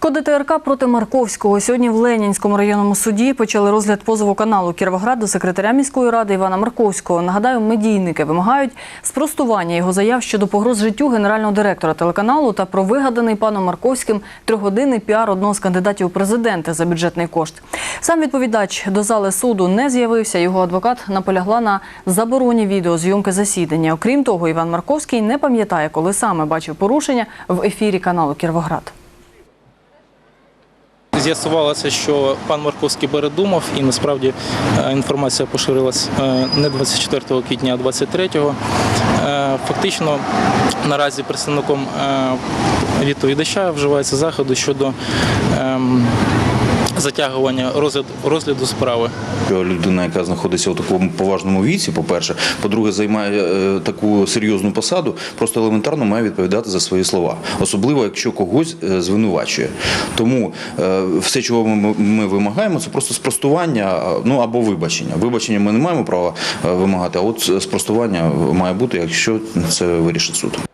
Коди ТРК проти Марковського сьогодні в Ленінському районному суді почали розгляд позову каналу Кіровоград до секретаря міської ради Івана Марковського. Нагадаю, медійники вимагають спростування його заяв щодо погроз життю генерального директора телеканалу та про вигаданий паном Марковським трьохгодинний піар одного з кандидатів у президенти за бюджетний кошт. Сам відповідач до зали суду не з'явився. Його адвокат наполягла на забороні відеозйомки засідання. Окрім того, Іван Марковський не пам'ятає, коли саме бачив порушення в ефірі каналу Кіровоград. З'ясувалося, що пан Марковський передумав, і насправді е, інформація поширилась е, не 24 квітня, а 23-го. Е, Фактично наразі представником відповідача вживається заходи щодо ем, затягування розгляд- розгляду справи. Людина, яка знаходиться у такому поважному віці, по-перше, по-друге, займає е, таку серйозну посаду, просто елементарно має відповідати за свої слова, особливо якщо когось е, звинувачує. Тому е, все, чого ми, ми вимагаємо, це просто спростування, ну або вибачення. Вибачення ми не маємо права е, вимагати, а от спростування має бути, якщо це вирішить суд.